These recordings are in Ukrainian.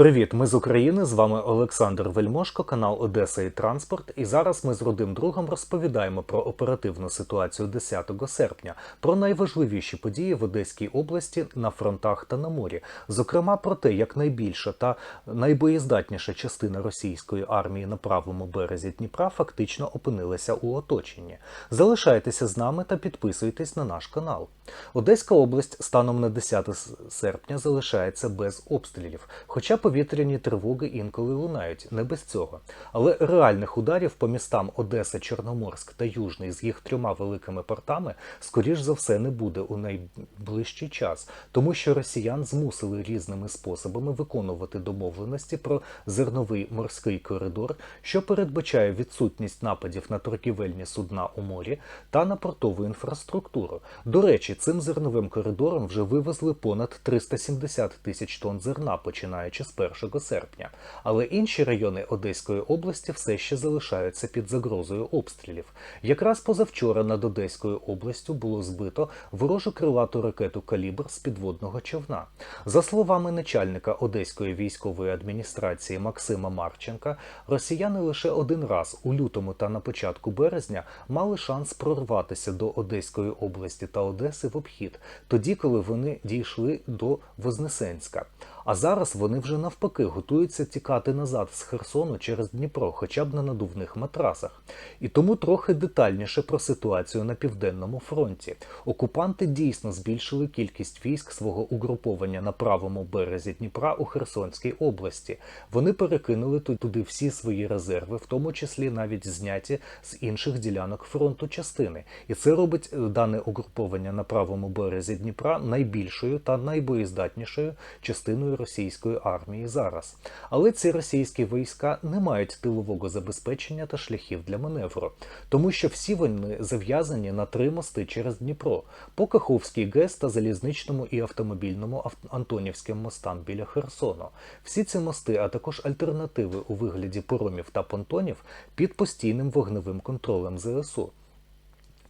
Привіт, ми з України. З вами Олександр Вельмошко, канал Одеса і Транспорт. І зараз ми з родим другом розповідаємо про оперативну ситуацію 10 серпня, про найважливіші події в Одеській області на фронтах та на морі. Зокрема, про те, як найбільша та найбоєздатніша частина російської армії на правому березі Дніпра фактично опинилася у оточенні. Залишайтеся з нами та підписуйтесь на наш канал. Одеська область станом на 10 серпня залишається без обстрілів, хоча повітряні тривоги інколи лунають, не без цього. Але реальних ударів по містам Одеса, Чорноморськ та Южний з їх трьома великими портами, скоріш за все, не буде у найближчий час, тому що росіян змусили різними способами виконувати домовленості про зерновий морський коридор, що передбачає відсутність нападів на торгівельні судна у морі та на портову інфраструктуру. До речі, цим зерновим коридором вже вивезли понад 370 тисяч тонн зерна, починаючи з 1 серпня. Але інші райони Одеської області все ще залишаються під загрозою обстрілів. Якраз позавчора над Одеською областю було збито ворожу крилату ракету Калібр з підводного човна. За словами начальника Одеської військової адміністрації Максима Марченка, росіяни лише один раз у лютому та на початку березня мали шанс прорватися до Одеської області та Одеси в обхід, тоді, коли вони дійшли до Вознесенська. А зараз вони вже навпаки готуються тікати назад з Херсону через Дніпро, хоча б на надувних матрасах. І тому трохи детальніше про ситуацію на південному фронті. Окупанти дійсно збільшили кількість військ свого угруповання на правому березі Дніпра у Херсонській області. Вони перекинули туди всі свої резерви, в тому числі навіть зняті з інших ділянок фронту частини. І це робить е, дане угруповання на правому березі Дніпра найбільшою та найбоєздатнішою частиною російської армії зараз. Але ці російські війська не мають тилового забезпечення та шляхів для маневру, тому що всі вони зав'язані на три мости через Дніпро по Каховській ГЕС та залізничному і автомобільному Антонівським мостам біля Херсону. Всі ці мости, а також альтернативи у вигляді поромів та понтонів під постійним вогневим контролем ЗСУ.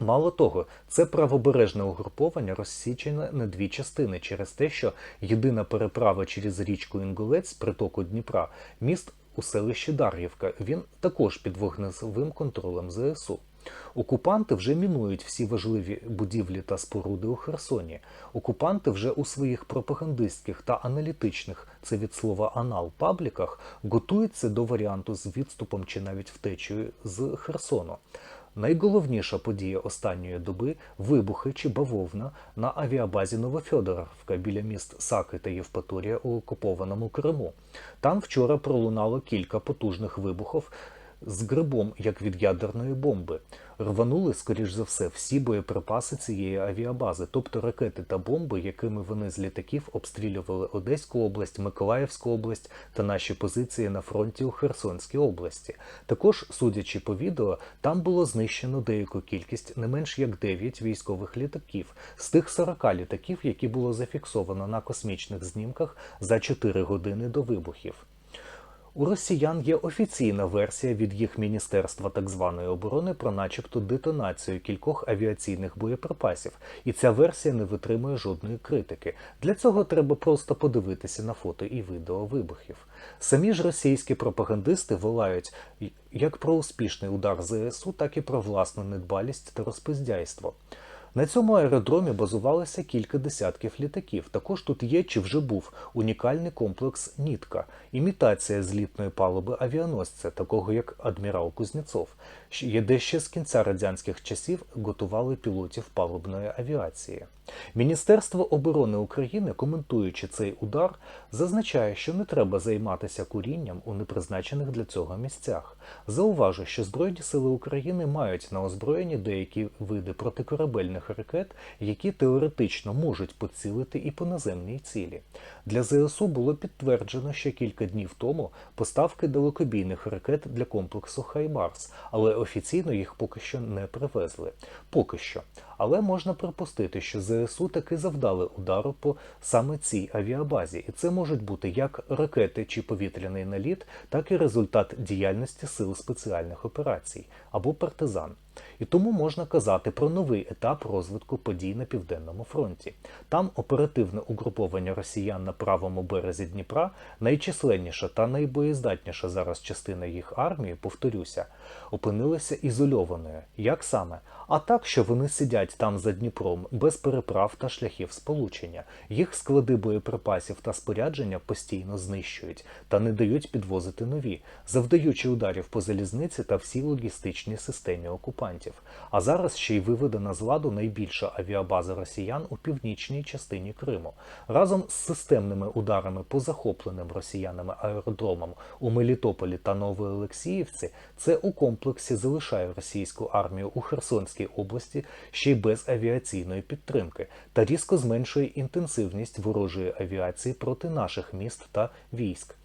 Мало того, це правобережне угруповання розсічене на дві частини через те, що єдина переправа через річку Інгулець притоку Дніпра міст у селищі Дар'ївка. Він також під вогневим контролем ЗСУ. Окупанти вже мінують всі важливі будівлі та споруди у Херсоні. Окупанти вже у своїх пропагандистських та аналітичних, це від слова анал пабліках, готуються до варіанту з відступом чи навіть втечею з Херсону. Найголовніша подія останньої доби вибухи чи бавовна на авіабазі Новофьодоровка біля міст Саки та Євпаторія у окупованому Криму. Там вчора пролунало кілька потужних вибухів з грибом, як від ядерної бомби. Рванули, скоріш за все, всі боєприпаси цієї авіабази, тобто ракети та бомби, якими вони з літаків обстрілювали Одеську область, Миколаївську область та наші позиції на фронті у Херсонській області. Також, судячи по відео, там було знищено деяку кількість не менш як 9 військових літаків з тих 40 літаків, які було зафіксовано на космічних знімках за 4 години до вибухів. У росіян є офіційна версія від їх міністерства так званої оборони про, начебто, детонацію кількох авіаційних боєприпасів, і ця версія не витримує жодної критики. Для цього треба просто подивитися на фото і відео вибухів. Самі ж російські пропагандисти волають як про успішний удар ЗСУ, так і про власну недбалість та розпиздяйство. На цьому аеродромі базувалося кілька десятків літаків. Також тут є чи вже був унікальний комплекс Нітка, імітація злітної палуби авіаносця, такого як адмірал Кузнєцов, де ще з кінця радянських часів готували пілотів палубної авіації. Міністерство оборони України, коментуючи цей удар, зазначає, що не треба займатися курінням у непризначених для цього місцях. Зауважу, що Збройні сили України мають на озброєнні деякі види протикорабельних ракет, які теоретично можуть поцілити і по наземній цілі. Для ЗСУ було підтверджено ще кілька днів тому поставки далекобійних ракет для комплексу Хаймарс, але офіційно їх поки що не привезли. Поки що. Але можна припустити, що ЗСУ таки завдали удару по саме цій авіабазі, і це можуть бути як ракети чи повітряний наліт, так і результат діяльності сил спеціальних операцій або партизан. І тому можна казати про новий етап розвитку подій на південному фронті. Там оперативне угруповання росіян на правому березі Дніпра, найчисленніша та найбоєздатніша зараз частина їх армії, повторюся, опинилися ізольованою. Як саме? А так, що вони сидять там за Дніпром без переправ та шляхів сполучення. Їх склади боєприпасів та спорядження постійно знищують та не дають підвозити нові, завдаючи ударів по залізниці та всій логістичній системі окупантів. А зараз ще й виведена з ладу найбільша авіабаза росіян у північній частині Криму. Разом з системними ударами по захопленим росіянами аеродромам у Мелітополі та Новоолексіївці, це у комплексі залишає російську армію у Херсонській області ще й без авіаційної підтримки та різко зменшує інтенсивність ворожої авіації проти наших міст та військ.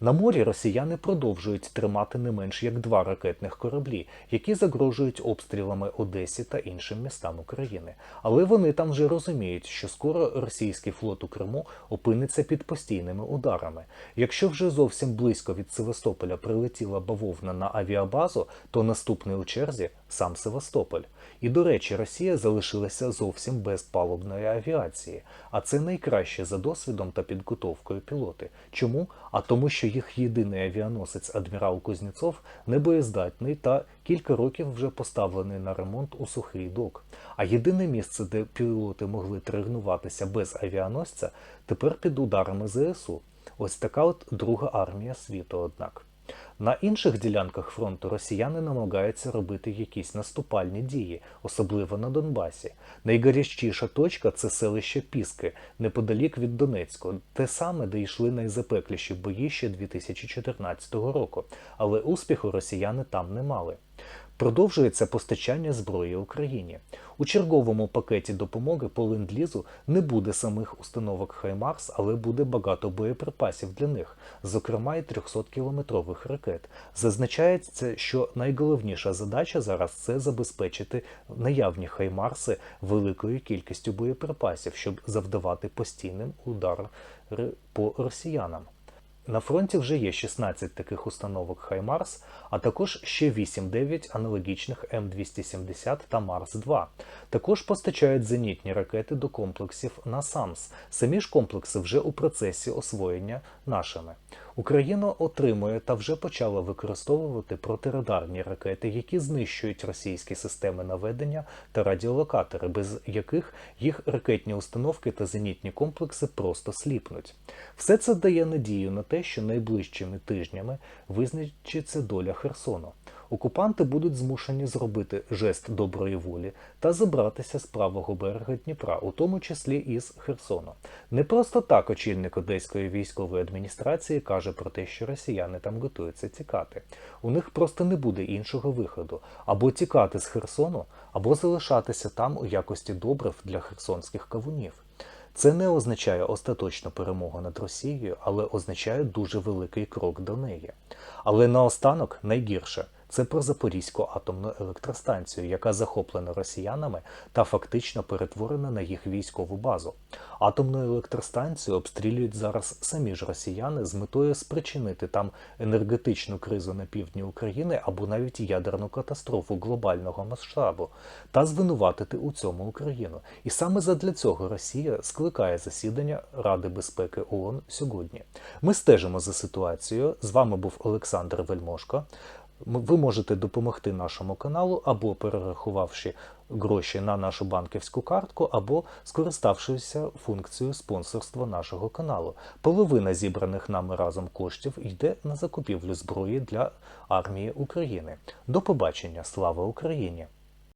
На морі росіяни продовжують тримати не менш як два ракетних кораблі, які загрожують обстрілами Одесі та іншим містам України. Але вони там вже розуміють, що скоро російський флот у Криму опиниться під постійними ударами. Якщо вже зовсім близько від Севастополя прилетіла бавовна на авіабазу, то наступний у черзі сам Севастополь. І до речі, Росія залишилася зовсім без палубної авіації, а це найкраще за досвідом та підготовкою пілоти. Чому? А тому, що їх єдиний авіаносець адмірал Кузнєцов небоєздатний та кілька років вже поставлений на ремонт у сухий док. А єдине місце, де пілоти могли тренуватися без авіаносця, тепер під ударами ЗСУ. Ось така от друга армія світу, однак. На інших ділянках фронту росіяни намагаються робити якісь наступальні дії, особливо на Донбасі. Найгарячіша точка це селище Піски, неподалік від Донецького, те саме, де йшли найзапекліші бої ще 2014 року, але успіху росіяни там не мали. Продовжується постачання зброї Україні. У черговому пакеті допомоги по ленд-лізу не буде самих установок Хаймарс, але буде багато боєприпасів для них, зокрема і 300-кілометрових ракет. Зазначається, що найголовніша задача зараз це забезпечити наявні Хаймарси великою кількістю боєприпасів, щоб завдавати постійним удар по росіянам. На фронті вже є 16 таких установок Хаймарс, а також ще 8-9 аналогічних М270 та Марс-2. Також постачають зенітні ракети до комплексів НАСАМС. Самі ж комплекси вже у процесі освоєння нашими. Україна отримує та вже почала використовувати протирадарні ракети, які знищують російські системи наведення та радіолокатори, без яких їх ракетні установки та зенітні комплекси просто сліпнуть. Все це дає надію на те, що найближчими тижнями визначиться доля Херсону. Окупанти будуть змушені зробити жест доброї волі та забратися з правого берега Дніпра, у тому числі із Херсону. Не просто так очільник Одеської військової адміністрації каже про те, що росіяни там готуються тікати. У них просто не буде іншого виходу або тікати з Херсону, або залишатися там у якості добрив для херсонських кавунів. Це не означає остаточну перемогу над Росією, але означає дуже великий крок до неї. Але наостанок найгірше це про Запорізьку атомну електростанцію, яка захоплена росіянами та фактично перетворена на їх військову базу. Атомну електростанцію обстрілюють зараз самі ж росіяни з метою спричинити там енергетичну кризу на півдні України або навіть ядерну катастрофу глобального масштабу та звинуватити у цьому Україну. І саме задля цього Росія скликає засідання Ради безпеки ООН сьогодні. Ми стежимо за ситуацією. З вами був Олександр Вельмошко. Ви можете допомогти нашому каналу або перерахувавши гроші на нашу банківську картку, або скориставшися функцією спонсорства нашого каналу. Половина зібраних нами разом коштів йде на закупівлю зброї для армії України. До побачення! Слава Україні!